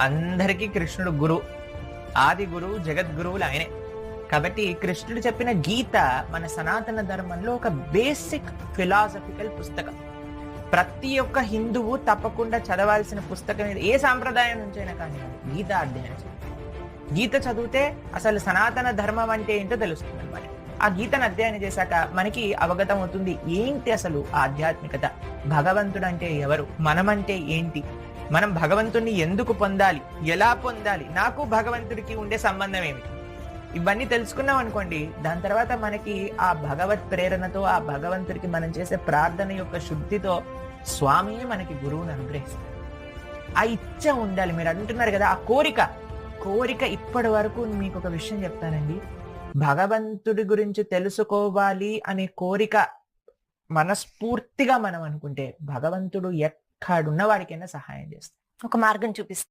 అందరికీ కృష్ణుడు గురు ఆది గురువు జగద్గురువులు ఆయనే. కాబట్టి కృష్ణుడు చెప్పిన గీత మన సనాతన ధర్మంలో ఒక బేసిక్ ఫిలాసఫికల్ పుస్తకం. ప్రతి ఒక్క హిందువు తప్పకుండా చదవాల్సిన పుస్తకం ఏ సాంప్రదాయం నుంచైనా కానీ గీత అధ్యయనం గీత చదివితే అసలు సనాతన ధర్మం అంటే ఏంటో తెలుస్తుంది అనమాట ఆ గీతను అధ్యయనం చేశాక మనకి అవగతం అవుతుంది ఏంటి అసలు ఆధ్యాత్మికత? భగవంతుడు అంటే ఎవరు? మనమంటే ఏంటి? మనం భగవంతుణ్ణి ఎందుకు పొందాలి? ఎలా పొందాలి? నాకు భగవంతుడికి ఉండే సంబంధం ఏమిటి? ఇవన్నీ తెలుసుకున్నాం అనుకోండి దాని తర్వాత మనకి ఆ భగవత్ ప్రేరణతో ఆ భగవంతుడికి మనం చేసే ప్రార్థన యొక్క శుద్ధితో స్వామియే మనకి గురువుని అనుగ్రహిస్తారు. ఆ ఇచ్చ ఉండాలి. మీరు అంటున్నారు కదా ఆ కోరిక. కోరిక ఇప్పటి వరకు మీకు ఒక విషయం చెప్తానండి. భగవంతుడి గురించి తెలుసుకోవాలి అనే కోరిక మనస్ఫూర్తిగా మనం అనుకుంటే భగవంతుడు ఎక్కడున్న వాడికైనా సహాయం చేస్తాడు. ఒక మార్గం చూపిస్తారు